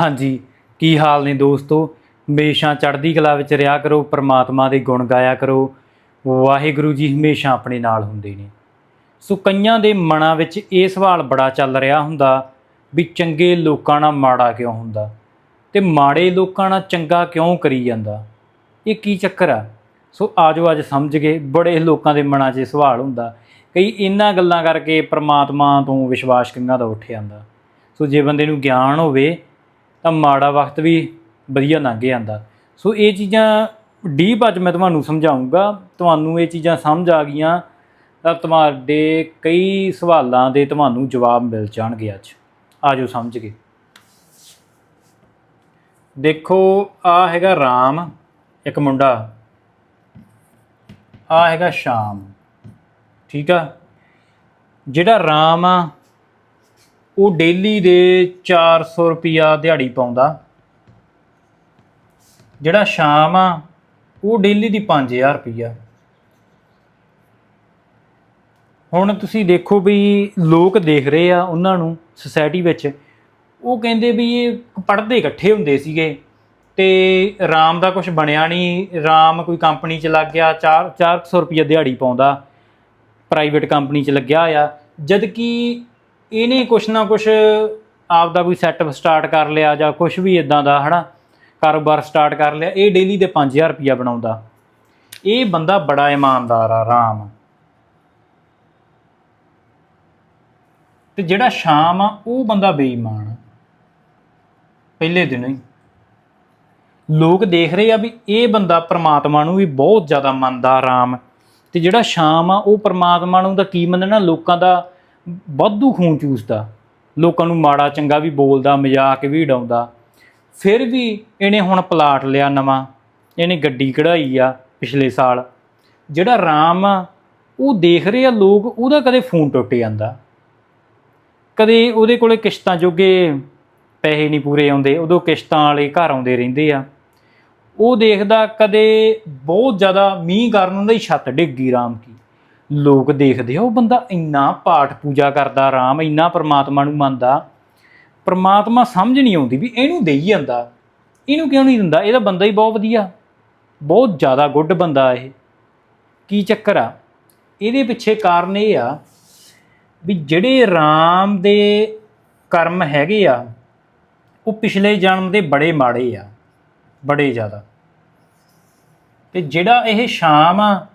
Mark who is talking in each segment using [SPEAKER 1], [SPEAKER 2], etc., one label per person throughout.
[SPEAKER 1] ਹਾਂਜੀ, ਕੀ ਹਾਲ ਨੇ ਦੋਸਤੋ? ਹਮੇਸ਼ਾ ਚੜ੍ਹਦੀ ਕਲਾ ਵਿੱਚ ਰਿਹਾ ਕਰੋ, ਪ੍ਰਮਾਤਮਾ ਦੇ ਗੁਣ ਗਾਇਆ ਕਰੋ। ਵਾਹਿਗੁਰੂ ਜੀ ਹਮੇਸ਼ਾ ਆਪਣੇ ਨਾਲ ਹੁੰਦੇ ਨੇ। ਸੋ ਕਈਆਂ ਦੇ ਮਨਾਂ ਵਿੱਚ ਇਹ ਸਵਾਲ ਬੜਾ ਚੱਲ ਰਿਹਾ ਹੁੰਦਾ ਵੀ ਚੰਗੇ ਲੋਕਾਂ ਨਾਲ ਮਾੜਾ ਕਿਉਂ ਹੁੰਦਾ? ਤੇ ਮਾੜੇ ਲੋਕਾਂ ਨਾਲ ਚੰਗਾ ਕਿਉਂ ਕਰੀ ਜਾਂਦਾ? ਇਹ ਕੀ ਚੱਕਰ ਆ? ਸੋ ਆਜੋ ਅੱਜ ਸਮਝ ਗਏ ਬੜੇ ਲੋਕਾਂ ਦੇ ਮਨਾਂ 'ਚ ਇਹ ਸਵਾਲ ਹੁੰਦਾ ਕਈ ਇਹਨਾਂ ਗੱਲਾਂ ਕਰਕੇ ਪ੍ਰਮਾਤਮਾ ਤੋਂ ਵਿਸ਼ਵਾਸ ਕਿੰਨਾ ਦਾ ਉੱਠ ਜਾਂਦਾ। ਸੋ ਜੇ ਬੰਦੇ ਨੂੰ ਗਿਆਨ ਹੋਵੇ ਤਾਂ ਮਾੜਾ ਵਕਤ ਵੀ ਵਧੀਆ ਲੰਘ ਜਾਂਦਾ। ਸੋ ਇਹ ਚੀਜ਼ਾਂ ਡੀਪ ਅੱਜ ਮੈਂ ਤੁਹਾਨੂੰ ਸਮਝਾਉਂਗਾ। ਤੁਹਾਨੂੰ ਇਹ ਚੀਜ਼ਾਂ ਸਮਝ ਆ ਗਈਆਂ, ਤਾਂ ਤੁਹਾਡੇ ਕਈ ਸਵਾਲਾਂ ਦੇ ਤੁਹਾਨੂੰ ਜਵਾਬ ਮਿਲ ਜਾਣਗੇ ਅੱਜ। ਆਜੋ ਸਮਝ ਕੇ। ਦੇਖੋ, ਆ ਹੈਗਾ ਰਾਮ, ਇੱਕ ਮੁੰਡਾ। ਆ ਹੈਗਾ ਸ਼ਾਮ। ਠੀਕ ਆ? ਜਿਹੜਾ ਰਾਮ ਆ ਉਹ ਡੇਲੀ ਦੇ 400 ਰੁਪਿਆ ਦਿਹਾੜੀ ਪਾਉਂਦਾ। ਜਿਹੜਾ ਸ਼ਾਮ ਆ, ਉਹ ਡੇਲੀ ਦੀ 5000 ਰੁਪਿਆ ਹੁਣ ਤੁਸੀਂ ਦੇਖੋ ਵੀ ਲੋਕ ਦੇਖ ਰਹੇ ਆ ਉਹਨਾਂ ਨੂੰ ਸੁਸਾਇਟੀ ਵਿੱਚ। ਉਹ ਕਹਿੰਦੇ ਵੀ ਇਹ ਪੜ੍ਹਦੇ ਇਕੱਠੇ ਹੁੰਦੇ ਸੀਗੇ ਤੇ ਰਾਮ ਦਾ ਕੁਝ ਬਣਿਆ ਨਹੀਂ। ਰਾਮ ਕੋਈ ਕੰਪਨੀ 'ਚ ਲੱਗ ਗਿਆ 4 400 ਰੁਪਿਆ ਦਿਹਾੜੀ ਪਾਉਂਦਾ। ਪ੍ਰਾਈਵੇਟ ਕੰਪਨੀ 'ਚ ਲੱਗਿਆ ਆ ਜਦ ਕਿ ਇਹਨੇ ਕੁਛ ਨਾ ਕੁਛ ਆਪ ਦਾ ਕੋਈ ਸੈਟਅਪ ਸਟਾਰਟ ਕਰ ਲਿਆ ਜਾਂ ਕੁਛ ਵੀ ਇਦਾਂ ਦਾ, ਹਨਾ? ਕਾਰੋਬਾਰ ਸਟਾਰਟ ਕਰ ਲਿਆ। ਇਹ ਡੇਲੀ ਦੇ 5000 ਰੁਪਿਆ ਬਣਾਉਂਦਾ। ਇਹ ਬੰਦਾ ਬੜਾ ਇਮਾਨਦਾਰ ਆ ਰਾਮ ਤੇ ਜਿਹੜਾ ਸ਼ਾਮ ਆ, ਉਹ ਬੰਦਾ ਬੇਈਮਾਨ ਆ। ਪਹਿਲੇ ਦਿਨ ਹੀ। ਲੋਕ ਦੇਖ ਰਹੇ ਆ ਵੀ ਇਹ ਬੰਦਾ ਪ੍ਰਮਾਤਮਾ ਨੂੰ ਵੀ ਬਹੁਤ ਜ਼ਿਆਦਾ ਮੰਨਦਾ, ਆਰਾਮ। ਤੇ ਜਿਹੜਾ ਸ਼ਾਮ ਆ, ਉਹ ਪ੍ਰਮਾਤਮਾ ਨੂੰ ਤਾਂ ਕੀ ਮੰਨਣਾ? ਲੋਕਾਂ ਦਾ ਵਾਧੂ ਖੂਨ ਚੂਸਦਾ, ਲੋਕਾਂ ਨੂੰ ਮਾੜਾ ਚੰਗਾ ਵੀ ਬੋਲਦਾ, ਮਜ਼ਾਕ ਵੀ ਉਡਾਉਂਦਾ। ਫਿਰ ਵੀ ਇਹਨੇ ਹੁਣ ਪਲਾਟ ਲਿਆ ਨਵਾਂ, ਇਹਨੇ ਗੱਡੀ ਕਢਾਈ ਆ ਪਿਛਲੇ ਸਾਲ। ਜਿਹੜਾ ਰਾਮ ਆ, ਉਹ ਦੇਖ ਰਹੇ ਆ ਲੋਕ, ਉਹਦਾ ਕਦੇ ਫੋਨ ਟੁੱਟ ਜਾਂਦਾ। ਕਦੇ ਉਹਦੇ ਕੋਲੇ ਕਿਸ਼ਤਾਂ ਜੋਗੇ ਪੈਸੇ ਨਹੀਂ ਪੂਰੇ ਆਉਂਦੇ, ਉਦੋਂ ਕਿਸ਼ਤਾਂ ਵਾਲੇ ਘਰ ਆਉਂਦੇ ਰਹਿੰਦੇ ਆ। ਉਹ ਦੇਖਦਾ ਕਦੇ ਬਹੁਤ ਜ਼ਿਆਦਾ ਮੀਂਹ ਕਾਰਨ ਉਹਦੀ ਛੱਤ ਡਿੱਗ ਗਈ ਰਾਮ ਕੀ। ਲੋਕ ਦੇਖਦੇ ਆ, ਉਹ ਬੰਦਾ ਇੰਨਾ ਪਾਠ ਪੂਜਾ ਕਰਦਾ ਰਾਮ ਇੰਨਾ ਪ੍ਰਮਾਤਮਾ ਨੂੰ ਮੰਨਦਾ, ਪ੍ਰਮਾਤਮਾ ਸਮਝ ਨਹੀਂ ਆਉਂਦੀ ਵੀ ਇਹਨੂੰ ਦੇਈ ਜਾਂਦਾ। ਇਹਨੂੰ ਕਿਉਂ ਨਹੀਂ ਦਿੰਦਾ? ਇਹਦਾ ਬੰਦਾ ਹੀ ਬਹੁਤ ਵਧੀਆ, ਬਹੁਤ ਜ਼ਿਆਦਾ ਗੁੱਡ ਬੰਦਾ ਇਹ। ਕੀ ਚੱਕਰ ਆ? ਇਹਦੇ ਪਿੱਛੇ ਕਾਰਨ ਇਹ ਆ ਵੀ ਜਿਹੜੇ ਰਾਮ ਦੇ ਕਰਮ ਹੈਗੇ ਆ, ਉਹ ਪਿਛਲੇ ਜਨਮ ਦੇ ਬੜੇ ਮਾੜੇ ਆ, ਬੜੇ ਜ਼ਿਆਦਾ। ਤੇ ਜਿਹੜਾ ਇਹ ਸ਼ਾਮ ਆ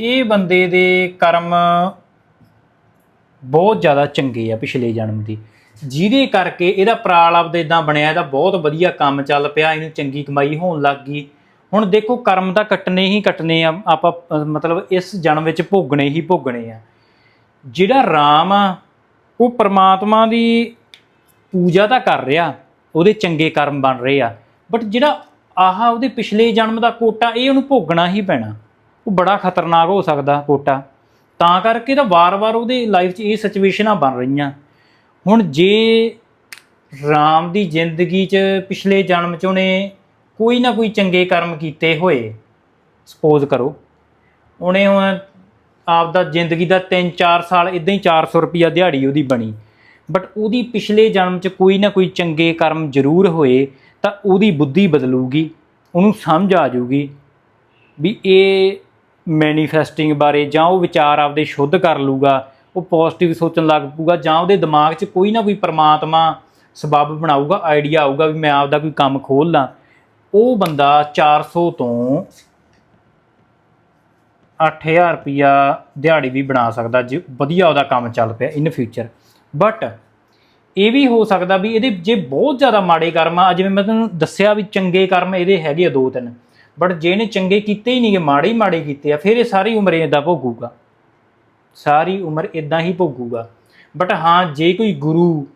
[SPEAKER 1] ਇਹ ਬੰਦੇ ਦੇ ਕਰਮ ਬਹੁਤ ਜ਼ਿਆਦਾ ਚੰਗੇ ਆ ਪਿਛਲੇ ਜਨਮ ਦੀ। ਜਿਹਦੇ ਕਰਕੇ ਇਹਦਾ ਪ੍ਰਾਲਬ ਦੇ ਇਦਾਂ ਬਣਿਆ, ਇਹਦਾ ਬਹੁਤ ਵਧੀਆ ਕੰਮ ਚੱਲ ਪਿਆ, ਇਹਨੂੰ ਚੰਗੀ ਕਮਾਈ ਹੋਣ ਲੱਗ ਗਈ। ਹੁਣ ਦੇਖੋ, ਕਰਮ ਤਾਂ ਕੱਟਨੇ ਹੀ ਕੱਟਨੇ ਆ, ਆਪਾਂ, ਮਤਲਬ ਇਸ ਜਨਮ ਵਿੱਚ ਭੋਗਣੇ ਹੀ ਭੋਗਣੇ ਆ। ਜਿਹੜਾ ਰਾਮ ਆ, ਉਹ ਪਰਮਾਤਮਾ ਦੀ ਪੂਜਾ ਤਾਂ ਕਰ ਰਿਹਾ, ਉਹਦੇ ਚੰਗੇ ਕਰਮ ਬਣ ਰਹੇ ਆ। ਬਟ ਜਿਹੜਾ ਆਹ ਉਹਦੇ ਪਿਛਲੇ ਜਨਮ ਦਾ ਕੋਟਾ, ਇਹ ਉਹਨੂੰ ਭੋਗਣਾ ਹੀ ਪੈਣਾ। ਉਹ ਬੜਾ ਖਤਰਨਾਕ ਹੋ ਸਕਦਾ ਕੋਟਾ। ਤਾਂ ਕਰਕੇ ਤਾਂ ਵਾਰ-ਵਾਰ ਉਹਦੀ ਲਾਈਫ 'ਚ ਇਹ ਸਿਚੁਏਸ਼ਨਾਂ ਬਣ ਰਹੀਆਂ। ਹੁਣ ਜੇ ਰਾਮ ਦੀ ਜ਼ਿੰਦਗੀ 'ਚ ਪਿਛਲੇ ਜਨਮ 'ਚ ਉਹਨੇ ਕੋਈ ਨਾ ਕੋਈ ਚੰਗੇ ਕਰਮ ਕੀਤੇ ਹੋਏ ਸਪੋਜ਼ ਕਰੋ। ਉਹਨੇ ਹੁਣ ਆਪ ਦਾ ਜ਼ਿੰਦਗੀ ਦਾ 3-4 ਸਾਲ ਇਦਾਂ ਹੀ 400 ਰੁਪਿਆ ਦਿਹਾੜੀ ਉਹਦੀ ਬਣੀ। ਬਟ ਉਹਦੀ ਪਿਛਲੇ ਜਨਮ 'ਚ ਕੋਈ ਨਾ ਕੋਈ ਚੰਗੇ ਕਰਮ ਜ਼ਰੂਰ ਹੋਏ, ਤਾਂ ਉਹਦੀ ਬੁੱਧੀ ਬਦਲੂਗੀ। ਉਹਨੂੰ ਸਮਝ ਆ ਜਾਊਗੀ ਵੀ ਇਹ ਮੈਨੀਫੈਸਟਿੰਗ ਬਾਰੇ ਜਾਂ ਉਹ ਵਿਚਾਰ ਆਪਦੇ ਸ਼ੁੱਧ ਕਰ ਲੂਗਾ, ਉਹ ਪੋਜ਼ਿਟਿਵ ਸੋਚਣ ਲੱਗ ਪੂਗਾ ਜਾਂ ਉਹਦੇ ਦਿਮਾਗ 'ਚ ਕੋਈ ਨਾ ਕੋਈ ਪਰਮਾਤਮਾ ਸਬਬ ਬਣਾਊਗਾ ਆਈਡੀਆ ਆਊਗਾ ਵੀ ਮੈਂ ਆਪਦਾ ਕੋਈ ਕੰਮ ਖੋਲ ਲਾਂ ਉਹ ਬੰਦਾ 400 ਤੋਂ 8000 ਰੁਪਿਆ ਦਿਹਾੜੀ ਵੀ ਬਣਾ ਸਕਦਾ, ਜੇ ਵਧੀਆ ਉਹਦਾ ਕੰਮ ਚੱਲ ਪਿਆ ਇਨ ਫਿਊਚਰ ਬਟ ਇਹ ਵੀ ਹੋ ਸਕਦਾ ਵੀ ਇਹਦੇ ਜੇ ਬਹੁਤ ਜ਼ਿਆਦਾ ਮਾੜੇ ਕਰਮ ਆ, ਜਿਵੇਂ ਮੈਂ ਤੁਹਾਨੂੰ ਦੱਸਿਆ ਵੀ ਚੰਗੇ ਕਰਮ ਇਹਦੇ ਹੈਗੇ ਆ ਦੋ ਤਿੰਨ। ਬਟ ਜੇ ਇਹਨੇ ਚੰਗੇ ਕੀਤੇ ਹੀ ਨਹੀਂਗੇ ਮਾੜੇ ਹੀ ਮਾੜੇ ਕੀਤੇ ਆ, ਫਿਰ ਇਹ ਸਾਰੀ ਉਮਰ ਇਦਾਂ ਭੋਗੂਗਾ। ਸਾਰੀ ਉਮਰ ਇਦਾਂ ਹੀ ਭੋਗੂਗਾ। ਬਟ ਹਾਂ, ਜੇ ਕੋਈ ਗੁਰੂ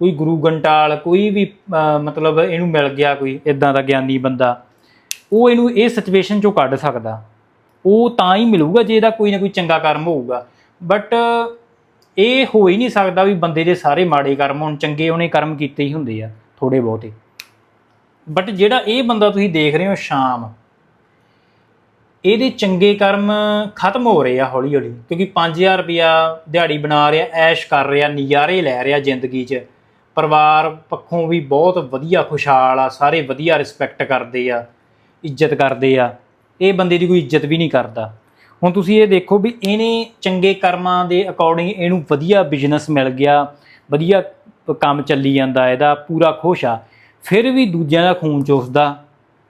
[SPEAKER 1] ਕੋਈ ਗੁਰੂ ਗੰਟਾਲ, ਕੋਈ ਵੀ ਮਤਲਬ ਇਹਨੂੰ ਮਿਲ ਗਿਆ ਕੋਈ ਇਦਾਂ ਦਾ ਗਿਆਨੀ ਬੰਦਾ, ਉਹ ਇਹਨੂੰ ਇਹ ਸਿਚੁਏਸ਼ਨ ਚੋਂ ਕੱਢ ਸਕਦਾ। ਉਹ ਤਾਂ ਹੀ ਮਿਲੂਗਾ ਜੇ ਇਹਦਾ ਕੋਈ ਨਾ ਕੋਈ ਚੰਗਾ ਕਰਮ ਹੋਊਗਾ। ਬਟ ਇਹ ਹੋ ਹੀ ਨਹੀਂ ਸਕਦਾ ਵੀ ਬੰਦੇ ਦੇ ਸਾਰੇ ਮਾੜੇ ਕਰਮ ਹੋਣ, ਚੰਗੇ ਉਹਨੇ ਕਰਮ ਕੀਤੇ ਹੀ ਹੁੰਦੇ ਆ ਥੋੜੇ ਬਹੁਤੇ। ਬਟ ਜਿਹੜਾ ਇਹ ਬੰਦਾ ਤੁਸੀਂ ਦੇਖ ਰਹੇ ਹੋ, ਸ਼ਾਮ ਇਹਦੇ ਚੰਗੇ ਕਰਮ ਖਤਮ ਹੋ ਰਹੇ ਆ ਹੌਲੀ ਹੌਲੀ, ਕਿਉਂਕਿ 5000 ਰੁਪਿਆ ਦਿਹਾੜੀ ਬਣਾ ਰਿਹਾ, ਐਸ਼ ਕਰ ਰਿਹਾ, ਨਜ਼ਾਰੇ ਲੈ ਰਿਹਾ ਜ਼ਿੰਦਗੀ 'ਚ। ਪਰਿਵਾਰ ਪੱਖੋਂ ਵੀ ਬਹੁਤ ਵਧੀਆ, ਖੁਸ਼ਹਾਲ ਆ, ਸਾਰੇ ਵਧੀਆ ਰਿਸਪੈਕਟ ਕਰਦੇ ਆ, ਇੱਜ਼ਤ ਕਰਦੇ ਆ। ਇਹ ਬੰਦੇ ਦੀ ਕੋਈ ਇੱਜ਼ਤ ਵੀ ਨਹੀਂ ਕਰਦਾ। ਹੁਣ ਤੁਸੀਂ ਇਹ ਦੇਖੋ ਵੀ ਇਹਨੇ ਚੰਗੇ ਕਰਮਾਂ ਦੇ ਅਕੋਰਡਿੰਗ ਇਹਨੂੰ ਵਧੀਆ ਬਿਜ਼ਨਸ ਮਿਲ ਗਿਆ, ਵਧੀਆ ਕੰਮ ਚੱਲੀ ਜਾਂਦਾ, ਇਹਦਾ ਪੂਰਾ ਖੁਸ਼ ਆ। ਫਿਰ ਵੀ ਦੂਜਿਆਂ ਦਾ ਖੂਨ ਚੋਸਦਾ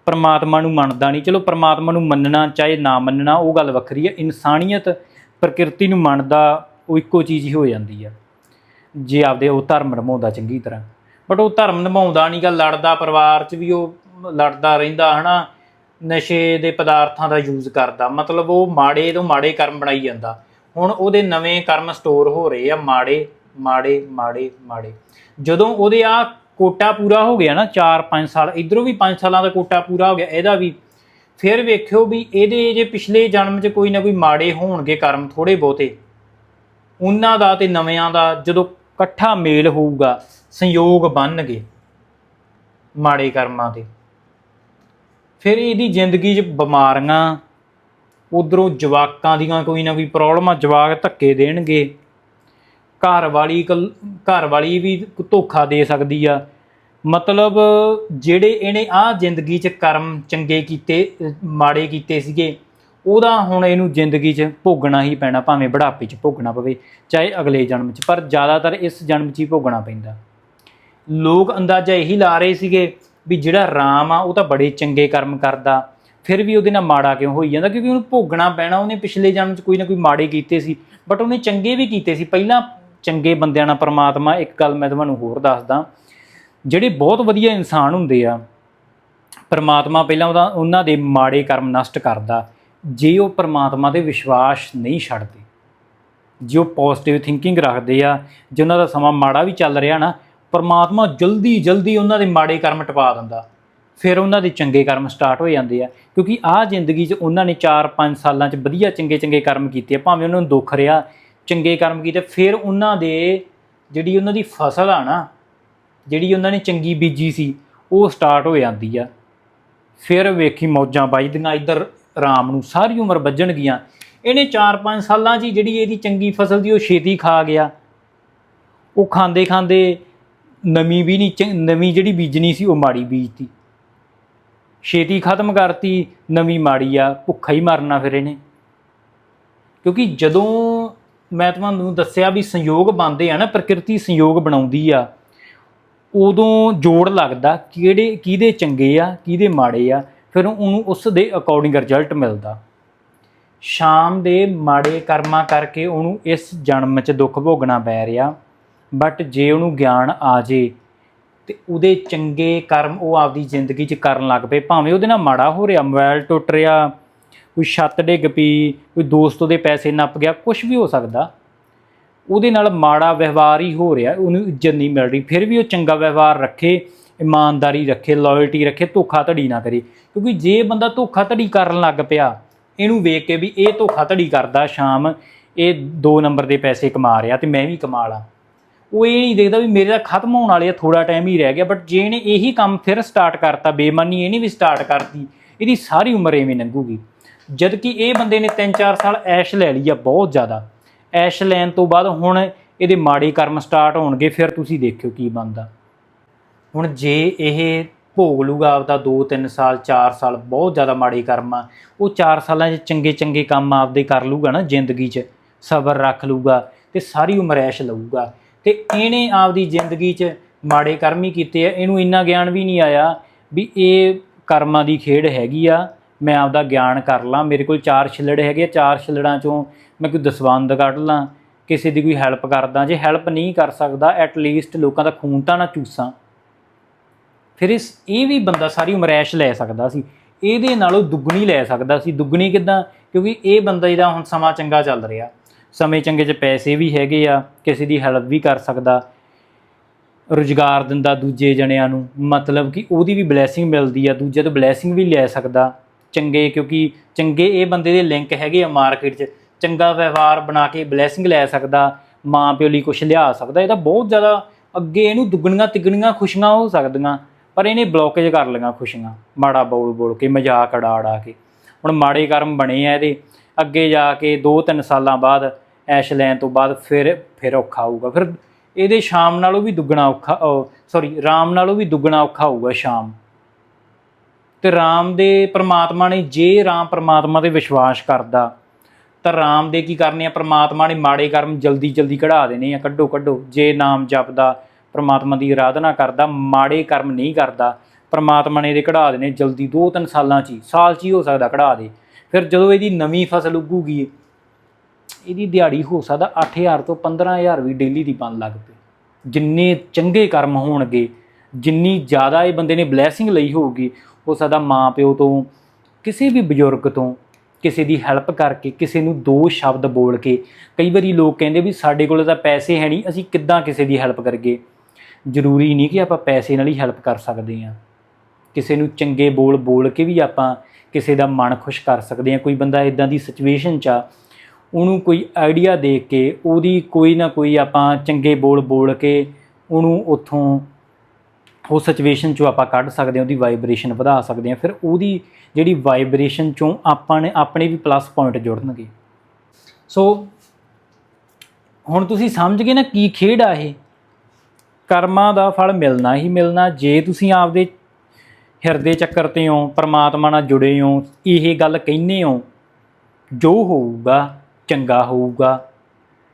[SPEAKER 1] ਪਰਮਾਤਮਾ ਨੂੰ ਮੰਨਦਾ ਨਹੀਂ। ਚਲੋ ਪਰਮਾਤਮਾ ਨੂੰ ਮੰਨਣਾ, ਚਾਹੇ ਨਾ ਮੰਨਣਾ, ਉਹ ਗੱਲ ਵੱਖਰੀ ਹੈ। ਇਨਸਾਨੀਅਤ ਪ੍ਰਕਿਰਤੀ ਨੂੰ ਮੰਨਦਾ ਉਹ ਇੱਕੋ ਚੀਜ਼ ਹੀ ਹੋ ਜਾਂਦੀ ਆ। ਜੇ ਆਪਦੇ ਉਹ ਧਰਮ ਨਿਭਾਉਂਦਾ ਚੰਗੀ ਤਰ੍ਹਾਂ। ਬਟ ਉਹ ਧਰਮ ਨਿਭਾਉਂਦਾ ਨਹੀਂ ਗਾ, ਲੜਦਾ ਪਰਿਵਾਰ 'ਚ ਵੀ ਉਹ ਲੜਦਾ ਰਹਿੰਦਾ, ਹਨਾ? ਨਸ਼ੇ ਦੇ ਪਦਾਰਥਾਂ ਦਾ ਯੂਜ਼ ਕਰਦਾ। ਮਤਲਬ ਉਹ ਮਾੜੇ ਤੋਂ ਮਾੜੇ ਕਰਮ ਬਣਾਈ ਜਾਂਦਾ। ਹੁਣ ਉਹਦੇ ਨਵੇਂ ਕਰਮ ਸਟੋਰ ਹੋ ਰਹੇ ਆ, ਮਾੜੇ ਮਾੜੇ ਮਾੜੇ ਮਾੜੇ। ਜਦੋਂ ਉਹਦੇ ਆ ਕੋਟਾ ਪੂਰਾ ਹੋ ਗਿਆ ਨਾ 4-5 ਸਾਲ, ਇਧਰੋਂ ਵੀ 5 ਸਾਲਾਂ ਦਾ ਕੋਟਾ ਪੂਰਾ ਹੋ ਗਿਆ, ਇਹਦਾ ਵੀ। ਫਿਰ ਵੇਖਿਓ ਵੀ ਇਹਦੇ ਜੇ ਪਿਛਲੇ ਜਨਮ 'ਚ ਕੋਈ ਨਾ ਕੋਈ ਮਾੜੇ ਹੋਣਗੇ ਕਰਮ ਥੋੜੇ ਬਹੁਤੇ। ਉਹਨਾਂ ਦਾ ਤੇ ਨਵਿਆਂ ਦਾ ਜਦੋਂ ਇਕੱਠਾ ਮੇਲ ਹੋਊਗਾ, ਸੰਯੋਗ ਬਣਨਗੇ ਮਾੜੇ ਕਰਮਾਂ ਦੇ ਫਿਰ ਇਹਦੀ ਜ਼ਿੰਦਗੀ 'ਚ ਬਿਮਾਰੀਆਂ, ਉਧਰੋਂ ਜਵਾਕਾਂ ਦੀਆਂ ਕੋਈ ਨਾ ਕੋਈ ਪ੍ਰੋਬਲਮਾਂ ਜਵਾਕ ਧੱਕੇ ਦੇਣਗੇ। ਘਰ ਵਾਲੀ ਕਲ- ਘਰ ਵਾਲੀ ਵੀ ਧੋਖਾ ਦੇ ਸਕਦੀ ਆ। ਮਤਲਬ ਜਿਹੜੇ ਇਹਨੇ ਆਹ ਜ਼ਿੰਦਗੀ 'ਚ ਕਰਮ ਚੰਗੇ ਕੀਤੇ, ਮਾੜੇ ਕੀਤੇ ਸੀਗੇ, ਉਹਦਾ ਹੁਣ ਇਹਨੂੰ ਜ਼ਿੰਦਗੀ 'ਚ ਭੋਗਣਾ ਹੀ ਪੈਣਾ, ਭਾਵੇਂ ਬੁਢਾਪੇ 'ਚ ਭੋਗਣਾ ਪਵੇ, ਚਾਹੇ ਅਗਲੇ ਜਨਮ 'ਚ, ਪਰ ਜ਼ਿਆਦਾਤਰ ਇਸ ਜਨਮ 'ਚ ਹੀ ਭੋਗਣਾ ਪੈਂਦਾ। ਲੋਕ ਅੰਦਾਜ਼ਾ ਇਹੀ ਲਾ ਰਹੇ ਸੀਗੇ ਵੀ ਜਿਹੜਾ ਰਾਮ ਆ, ਉਹ ਤਾਂ ਬੜੇ ਚੰਗੇ ਕਰਮ ਕਰਦਾ, ਫਿਰ ਵੀ ਉਹਦੇ ਨਾਲ ਮਾੜਾ ਕਿਉਂ ਹੋਈ ਜਾਂਦਾ? ਕਿਉਂਕਿ ਉਹਨੂੰ ਭੋਗਣਾ ਪੈਣਾ, ਉਹਨੇ ਪਿਛਲੇ ਜਨਮ 'ਚ ਕੋਈ ਨਾ ਕੋਈ ਮਾੜੇ ਕੀਤੇ ਸੀ ਬਟ ਉਹਨੇ ਚੰਗੇ ਵੀ ਕੀਤੇ ਸੀ। ਪਹਿਲਾਂ ਚੰਗੇ ਬੰਦਿਆਂ ਨਾਲ ਪਰਮਾਤਮਾ, ਇੱਕ ਗੱਲ ਮੈਂ ਤੁਹਾਨੂੰ ਹੋਰ ਦੱਸਦਾ। ਜਿਹੜੇ ਬਹੁਤ ਵਧੀਆ ਇਨਸਾਨ ਹੁੰਦੇ ਆ, ਪਰਮਾਤਮਾ ਪਹਿਲਾਂ ਉਹਦਾ, ਉਹਨਾਂ ਦੇ ਮਾੜੇ ਕਰਮ ਨਸ਼ਟ ਕਰਦਾ। ਜੇ ਉਹ ਪਰਮਾਤਮਾ ਤੇ ਵਿਸ਼ਵਾਸ ਨਹੀਂ ਛੱਡਦੇ, ਜੇ ਉਹ ਪੋਜ਼ਿਟਿਵ ਥਿੰਕਿੰਗ ਰੱਖਦੇ ਆ, ਜੇ ਉਹਨਾਂ ਦਾ ਸਮਾਂ ਮਾੜਾ ਵੀ ਚੱਲ ਰਿਹਾ ਨਾ, ਪਰਮਾਤਮਾ ਜਲਦੀ ਜਲਦੀ ਉਹਨਾਂ ਦੇ ਮਾੜੇ ਕਰਮ ਟਪਾ ਦਿੰਦਾ। ਫਿਰ ਉਹਨਾਂ ਦੇ ਚੰਗੇ ਕਰਮ ਸਟਾਰਟ ਹੋ ਜਾਂਦੇ ਆ। ਕਿਉਂਕਿ ਆਹ ਜ਼ਿੰਦਗੀ 'ਚ ਉਹਨਾਂ ਨੇ 4-5 ਸਾਲਾਂ 'ਚ ਵਧੀਆ ਚੰਗੇ ਚੰਗੇ ਕਰਮ ਕੀਤੇ ਭਾਵੇਂ ਉਹਨਾਂ ਨੂੰ ਦੁੱਖ ਰਿਹਾ ਚੰਗੇ ਕਰਮ ਕੀਤੇ, ਫਿਰ ਉਹਨਾਂ ਦੇ ਜਿਹੜੀ ਉਹਨਾਂ ਦੀ ਫਸਲ ਆ ਨਾ, ਜਿਹੜੀ ਉਹਨਾਂ ਨੇ ਚੰਗੀ ਬੀਜੀ ਸੀ, ਉਹ ਸਟਾਰਟ ਹੋ ਜਾਂਦੀ ਆ। ਫਿਰ ਵੇਖੀ ਮੌਜਾਂ ਵੱਜਦੀਆਂ ਇੱਧਰ ਰਾਮ ਨੂੰ ਸਾਰੀ ਉਮਰ ਵੱਜਣਗੀਆਂ ਇਹਨੇ 4-5 ਸਾਲਾਂ 'ਚ ਹੀ ਜਿਹੜੀ ਇਹਦੀ ਚੰਗੀ ਫਸਲ ਦੀ ਉਹ ਛੇਤੀ ਖਾ ਗਿਆ। ਉਹ ਖਾਂਦੇ ਖਾਂਦੇ ਨਵੀਂ ਵੀ ਨਹੀਂ, ਚੰ- ਨਵੀਂ ਜਿਹੜੀ ਬੀਜਣੀ ਸੀ, ਉਹ ਮਾੜੀ ਬੀਜਤੀ। ਛੇਤੀ ਖਤਮ ਕਰਤੀ, ਨਵੀਂ ਮਾੜੀ ਆ, ਭੁੱਖਾ ਹੀ ਮਰਨਾ ਫਿਰ ਇਹਨੇ। ਕਿਉਂਕਿ ਜਦੋਂ ਮੈਂ ਤੁਹਾਨੂੰ ਦੱਸਿਆ ਵੀ ਸੰਯੋਗ ਬਣਦੇ ਆ ਨਾ, ਪ੍ਰਕਿਰਤੀ ਸੰਯੋਗ ਬਣਾਉਂਦੀ ਆ। ਉਦੋਂ ਜੋੜ ਲੱਗਦਾ ਕਿਹੜੇ, ਕਿਹਦੇ ਚੰਗੇ ਆ, ਕਿਹਦੇ ਮਾੜੇ ਆ, ਫਿਰ ਉਹਨੂੰ ਉਸ ਦੇ ਅਕੋਰਡਿੰਗ ਰਿਜ਼ਲਟ ਮਿਲਦਾ। ਸ਼ਾਮ ਦੇ ਮਾੜੇ ਕਰਮਾਂ ਕਰਕੇ ਉਹਨੂੰ ਇਸ ਜਨਮ 'ਚ ਦੁੱਖ ਭੋਗਣਾ ਪੈ ਰਿਹਾ ਬਟ ਜੇ ਉਹਨੂੰ ਗਿਆਨ ਆ ਜੇ, ਤੇ ਉਹਦੇ ਚੰਗੇ ਕਰਮ ਉਹ ਆਪਦੀ ਜ਼ਿੰਦਗੀ 'ਚ ਕਰਨ ਲੱਗ ਪਏ, ਭਾਵੇਂ ਉਹਦੇ ਨਾਲ ਮਾੜਾ ਹੋ ਰਿਹਾ ਮੋਬਾਈਲ ਟੁੱਟ ਰਿਹਾ ਕੋਈ ਛੱਤ ਡਿੱਗ ਪਈ, ਕੋਈ ਦੋਸਤ ਉਹਦੇ ਪੈਸੇ ਨੱਪ ਗਿਆ ਕੁਝ ਵੀ ਹੋ ਸਕਦਾ। ਉਹਦੇ ਨਾਲ ਮਾੜਾ ਵਿਵਹਾਰ ਹੀ ਹੋ ਰਿਹਾ, ਉਹਨੂੰ ਇੱਜ਼ਤ ਨਹੀਂ ਮਿਲ ਰਹੀ। ਫਿਰ ਵੀ ਉਹ ਚੰਗਾ ਵਿਵਹਾਰ ਰੱਖੇ, ਇਮਾਨਦਾਰੀ ਰੱਖੇ ਲਾਇਲਟੀ ਰੱਖੇ ਧੋਖਾ ਧੜੀ ਨਾ ਕਰੇ। ਕਿਉਂਕਿ ਜੇ ਬੰਦਾ ਧੋਖਾ ਧੜੀ ਕਰਨ ਲੱਗ ਪਿਆ, ਇਹਨੂੰ ਵੇਖ ਕੇ ਵੀ ਇਹ ਧੋਖਾ ਧੜੀ ਕਰਦਾ ਸ਼ਾਮ, ਇਹ 2 ਨੰਬਰ ਦੇ ਪੈਸੇ ਕਮਾ ਰਿਹਾ ਤੇ ਮੈਂ ਵੀ ਕਮਾ ਲਾਂ। ਉਹ ਇਹ ਨਹੀਂ ਦੇਖਦਾ ਵੀ ਮੇਰੇ ਤਾਂ ਖਤਮ ਹੋਣ ਵਾਲੇ ਆ ਥੋੜਾ ਟਾਈਮ ਹੀ ਰਹਿ ਗਿਆ ਬਟ ਜੇ ਇਹਨੇ ਇਹੀ ਕੰਮ ਫਿਰ ਸਟਾਰਟ ਕਰਤਾ, ਬੇਈਮਾਨੀ ਇਹਨੇ ਵੀ ਸਟਾਰਟ ਕਰਤੀ, ਇਹਦੀ ਸਾਰੀ ਉਮਰ ਐਵੇਂ ਲੰਘੂਗੀ। ਜਦ ਕਿ ਇਹ ਬੰਦੇ ਨੇ 3-4 ਸਾਲ ਐਸ਼ ਲੈ ਲਈ ਆ, ਬਹੁਤ ਜ਼ਿਆਦਾ। ਐਸ਼ ਲੈਣ ਤੋਂ ਬਾਅਦ ਹੁਣ ਇਹਦੇ ਮਾੜੇ ਕਰਮ ਸਟਾਰਟ ਹੋਣਗੇ, ਫਿਰ ਤੁਸੀਂ ਦੇਖਿਓ ਕੀ ਬਣਦਾ। ਹੁਣ ਜੇ ਇਹ ਭੋਗ ਲੂਗਾ ਆਪਦਾ 2-3 ਸਾਲ 4 ਸਾਲ, ਬਹੁਤ ਜ਼ਿਆਦਾ ਮਾੜੇ ਕਰਮ ਆ, ਉਹ 4 ਸਾਲਾਂ 'ਚ ਚੰਗੇ ਚੰਗੇ ਕੰਮ ਆਪਦੇ ਕਰ ਲੂਗਾ ਨਾ ਜ਼ਿੰਦਗੀ 'ਚ, ਸਬਰ ਰੱਖ ਲੂਗਾ ਤੇ ਸਾਰੀ ਉਮਰ ਐਸ਼ ਲਊਗਾ। ਤੇ ਇਹਨੇ ਆਪਦੀ ਜ਼ਿੰਦਗੀ 'ਚ ਮਾੜੇ ਕਰਮ ਹੀ ਕੀਤੇ ਆ, ਇਹਨੂੰ ਇੰਨਾ ਗਿਆਨ ਵੀ ਨਹੀਂ ਆਇਆ ਵੀ ਇਹ ਕਰਮਾਂ ਦੀ ਖੇਡ ਹੈਗੀ ਆ ਮੈਂ ਆਪਦਾ ਗਿਆਨ ਕਰ ਲਾਂ। ਮੇਰੇ ਕੋਲ ਚਾਰ ਛਿੱਲੜ ਹੈਗੇ ਆ, ਚਾਰ ਛਿੱਲੜਾਂ 'ਚੋਂ ਮੈਂ ਕੋਈ ਦਸਵੰਦ ਕੱਢ ਲਾਂ ਕਿਸੇ ਦੀ ਕੋਈ ਹੈਲਪ ਕਰਦਾ। ਜੇ ਹੈਲਪ ਨਹੀਂ ਕਰ ਸਕਦਾ ਐਟ ਲੀਸਟ ਲੋਕਾਂ ਦਾ ਖੂਨ ਤਾਂ ਨਾ ਚੂਸਾਂ। ਫਿਰ ਇਸ ਇਹ ਵੀ ਬੰਦਾ ਸਾਰੀ ਉਮਰ ਐਸ਼ ਲੈ ਸਕਦਾ ਸੀ। ਇਹਦੇ ਨਾਲੋਂ ਦੁੱਗਣੀ ਲੈ ਸਕਦਾ ਸੀ। ਦੁੱਗਣੀ ਕਿਦਾਂ? ਕਿਉਂਕਿ ਇਹ ਬੰਦਾ ਇਹਦਾ ਹੁਣ ਸਮਾਂ ਚੰਗਾ ਚੱਲ ਰਿਹਾ। ਸਮੇਂ ਚੰਗੇ 'ਚ ਪੈਸੇ ਵੀ ਹੈਗੇ ਆ। ਕਿਸੇ ਦੀ ਹੈਲਪ ਵੀ ਕਰ ਸਕਦਾ। ਰੁਜ਼ਗਾਰ ਦਿੰਦਾ ਦੂਜੇ ਜਣਿਆਂ ਨੂੰ। ਮਤਲਬ ਕਿ ਉਹਦੀ ਵੀ ਬਲੇਸਿੰਗ ਮਿਲਦੀ ਆ। ਦੂਜੇ ਤੋਂ ਬਲੇਸਿੰਗ ਵੀ ਲੈ ਸਕਦਾ। ਚੰਗੇ ਕਿਉਂਕਿ ਚੰਗੇ ਇਹ ਬੰਦੇ ਦੇ ਲਿੰਕ ਹੈਗੇ ਆ ਮਾਰਕੀਟ 'ਚ। ਚੰਗਾ ਵਿਵਹਾਰ ਬਣਾ ਕੇ ਬਲੇਸਿੰਗ ਲੈ ਸਕਦਾ, ਮਾਂ ਪਿਓ ਲਈ ਕੁਝ ਲਿਆ ਸਕਦਾ, ਇਹ ਤਾਂ ਬਹੁਤ ਜ਼ਿਆਦਾ ਅੱਗੇ ਇਹਨੂੰ ਦੁੱਗਣੀਆਂ ਤਿੱਗਣੀਆਂ ਖੁਸ਼ੀਆਂ ਹੋ ਸਕਦੀਆਂ, ਪਰ ਇਹਨੇ ਬਲੌਕੇਜ ਕਰ ਲਈਆਂ ਖੁਸ਼ੀਆਂ, ਮਾੜਾ ਬੋਲ ਬੋਲ ਕੇ, ਮਜ਼ਾਕ ਉਡਾ ਉਡਾ ਕੇ। ਹੁਣ ਮਾੜੇ ਕਰਮ ਬਣੇ ਆ ਇਹਦੇ, ਅੱਗੇ ਜਾ ਕੇ 2-3 ਸਾਲਾਂ ਬਾਅਦ ਐਸ਼ ਲੈਣ ਤੋਂ ਬਾਅਦ ਫਿਰ ਫਿਰ ਔਖਾ ਹੋਊਗਾ। ਫਿਰ ਇਹਦੇ ਸ਼ਾਮ ਨਾਲੋਂ ਵੀ ਦੁੱਗਣਾ ਔਖਾ ਸੌਰੀ ਰਾਮ ਨਾਲੋਂ ਵੀ ਦੁੱਗਣਾ ਔਖਾ ਹੋਊਗਾ ਸ਼ਾਮ। ਤੇ ਰਾਮ ਦੇ ਪ੍ਰਮਾਤਮਾ ਨੇ, ਜੇ ਰਾਮ ਪ੍ਰਮਾਤਮਾ ਤੇ ਵਿਸ਼ਵਾਸ ਕਰਦਾ, ਤਾਂ ਰਾਮ ਦੇ ਕੀ ਕਰਨੇ ਆ? ਪ੍ਰਮਾਤਮਾ ਨੇ ਮਾੜੇ ਕਰਮ ਜਲਦੀ ਜਲਦੀ ਕਢਾ ਦੇਣੇ ਆ, ਕੱਢੋ ਕੱਢੋ। ਜੇ ਨਾਮ ਜਪਦਾ, ਪ੍ਰਮਾਤਮਾ ਦੀ ਆਰਾਧਨਾ ਕਰਦਾ, ਮਾੜੇ ਕਰਮ ਨਹੀਂ ਕਰਦਾ, ਪ੍ਰਮਾਤਮਾ ਨੇ ਇਹਦੇ ਕਢਾ ਦੇਣੇ ਜਲਦੀ 2-3 ਸਾਲਾਂ 'ਚ ਹੀ, ਸਾਲ 'ਚ ਹੀ ਹੋ ਸਕਦਾ ਕਢਾ ਦੇ। ਫਿਰ ਜਦੋਂ ਇਹਦੀ ਨਵੀਂ ਫਸਲ ਉੱਗੂਗੀ, ਇਹਦੀ ਦਿਹਾੜੀ ਹੋ ਸਕਦਾ 8000 ਤੋਂ 15000 ਵੀ ਡੇਲੀ ਦੀ ਬਣ ਲੱਗ ਪਏ ਜਿੰਨੇ ਚੰਗੇ ਕਰਮ ਹੋਣਗੇ, ਜਿੰਨੀ ਜ਼ਿਆਦਾ ਇਹ ਬੰਦੇ ਨੇ ਬਲੇਸਿੰਗ ਲਈ ਹੋਊਗੀ ਹੋ ਸਕਦਾ ਮਾਂ ਪਿਓ ਤੋਂ, ਕਿਸੇ ਵੀ ਬਜ਼ੁਰਗ ਤੋਂ, ਕਿਸੇ ਦੀ ਹੈਲਪ ਕਰਕੇ, ਕਿਸੇ ਨੂੰ ਦੋ ਸ਼ਬਦ ਬੋਲ ਕੇ, ਕਈ ਵਾਰੀ ਲੋਕ ਕਹਿੰਦੇ ਵੀ ਸਾਡੇ ਕੋਲ ਤਾਂ ਪੈਸੇ ਹੈ ਨਹੀਂ, ਅਸੀਂ ਕਿੱਦਾਂ ਕਿਸੇ ਦੀ ਹੈਲਪ ਕਰਗੇ ਜ਼ਰੂਰੀ ਨਹੀਂ ਕਿ ਆਪਾਂ ਪੈਸੇ ਨਾਲ ਹੀ ਹੈਲਪ ਕਰ ਸਕਦੇ ਹਾਂ। ਕਿਸੇ ਨੂੰ ਚੰਗੇ ਬੋਲ ਬੋਲ ਕੇ ਵੀ ਆਪਾਂ ਕਿਸੇ ਦਾ ਮਨ ਖੁਸ਼ ਕਰ ਸਕਦੇ ਹਾਂ। ਕੋਈ ਬੰਦਾ ਇਦਾਂ ਦੀ ਸਿਚੁਏਸ਼ਨ 'ਚ ਆ, ਉਹਨੂੰ ਕੋਈ ਆਈਡੀਆ ਦੇ ਕੇ, ਉਹਦੀ ਕੋਈ ਨਾ ਕੋਈ ਆਪਾਂ ਚੰਗੇ ਬੋਲ ਬੋਲ ਕੇ, ਉਹਨੂੰ ਉੱਥੋਂ ਉਸ ਸਿਚੁਏਸ਼ਨ ਚੋਂ ਆਪਾਂ ਕੱਢ ਸਕਦੇ ਹਾਂ, ਉਹਦੀ ਵਾਈਬ੍ਰੇਸ਼ਨ ਵਧਾ ਸਕਦੇ ਹਾਂ, ਫਿਰ ਉਹਦੀ ਜਿਹੜੀ ਵਾਈਬ੍ਰੇਸ਼ਨ ਚੋਂ ਆਪਾਂ ਨੇ ਆਪਣੇ ਵੀ ਪਲੱਸ ਪੁਆਇੰਟ ਜੁੜਨਗੇ। ਸੋ ਹੁਣ ਤੁਸੀਂ ਸਮਝ ਗਏ ਨਾ ਕੀ ਖੇਡ ਆ ਇਹ? ਕਰਮਾਂ ਦਾ ਫਲ ਮਿਲਣਾ ਹੀ ਮਿਲਣਾ, ਜੇ ਤੁਸੀਂ ਆਪਦੇ ਹਿਰਦੇ ਚੱਕਰ ਤੇ ਹੋ, ਪਰਮਾਤਮਾ ਨਾਲ ਜੁੜੇ ਹੋ, ਇਹ ਗੱਲ ਕਹਿੰਦੇ ਹੋ, ਜੋ ਹੋਊਗਾ ਚੰਗਾ ਹੋਊਗਾ,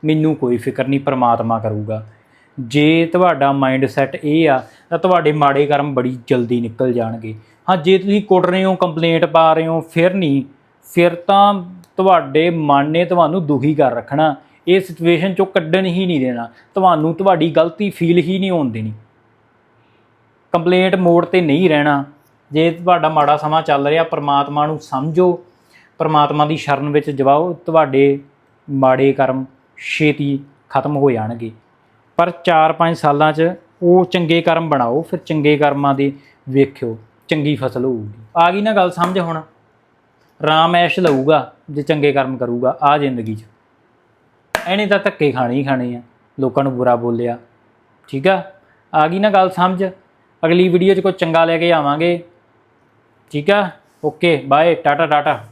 [SPEAKER 1] ਮੈਨੂੰ ਕੋਈ ਫਿਕਰ ਨਹੀਂ, ਪਰਮਾਤਮਾ ਕਰੂਗਾ। ਜੇ ਤੁਹਾਡਾ ਮਾਈਂਡ ਸੈਟ ਇਹ ਆ, ਤਾਂ ਤੁਹਾਡੇ ਮਾੜੇ ਕਰਮ ਬੜੀ ਜਲਦੀ ਨਿਕਲ ਜਾਣਗੇ। ਹਾਂ, ਜੇ ਤੁਸੀਂ ਕੁੱਟ ਰਹੇ ਹੋ ਕੰਪਲੇਂਟ ਪਾ ਰਹੇ ਹੋ, ਫਿਰ ਨਹੀਂ। ਫਿਰ ਤਾਂ ਤੁਹਾਡੇ ਮਨ ਨੇ ਤੁਹਾਨੂੰ ਦੁਖੀ ਕਰ ਰੱਖਣਾ। ਇਹ ਸਿਚੁਏਸ਼ਨ ਚੋਂ ਕੱਢਣ ਹੀ ਨਹੀਂ ਦੇਣਾ। ਤੁਹਾਨੂੰ ਤੁਹਾਡੀ ਗਲਤੀ ਫੀਲ ਹੀ ਨਹੀਂ ਹੋਣ ਦੇਣੀ। ਕੰਪਲੇਂਟ ਮੋੜ ਤੇ ਨਹੀਂ ਰਹਿਣਾ। ਜੇ ਤੁਹਾਡਾ ਮਾੜਾ ਸਮਾਂ ਚੱਲ ਰਿਹਾ, ਪਰਮਾਤਮਾ ਨੂੰ ਸਮਝੋ। ਪਰਮਾਤਮਾ ਦੀ ਸ਼ਰਨ ਵਿੱਚ ਜਵਾਓ। ਤੁਹਾਡੇ ਮਾੜੇ ਕਰਮ ਛੇਤੀ ਖਤਮ ਹੋ ਜਾਣਗੇ। ਪਰ 4-5 ਸਾਲਾਂ 'ਚ ਉਹ ਚੰਗੇ ਕਰਮ ਬਣਾਓ, ਫਿਰ ਚੰਗੇ ਕਰਮਾਂ ਦੀ ਵੇਖਿਓ, ਚੰਗੀ ਫਸਲ ਹੋਊਗੀ। ਆ ਗਈ ਨਾ ਗੱਲ ਸਮਝ ਹੁਣ। ਰਾਮ ਐਸ਼ ਲਊਗਾ, ਜੇ ਚੰਗੇ ਕਰਮ ਕਰੂਗਾ, ਆ ਜ਼ਿੰਦਗੀ 'ਚ। ਐਨੇ ਤਾਂ ਧੱਕੇ ਖਾਣੇ ਹੀ ਖਾਣੇ ਆ, ਲੋਕਾਂ ਨੂੰ ਬੁਰਾ ਬੋਲਿਆ। ਠੀਕ ਆ? ਆ ਗਈ ਨਾ ਗੱਲ ਸਮਝ। ਅਗਲੀ ਵੀਡੀਓ 'ਚ ਕੋਈ ਚੰਗਾ ਲੈ ਕੇ ਆਵਾਂਗੇ। ਠੀਕ ਆ? Okay bye tata tata.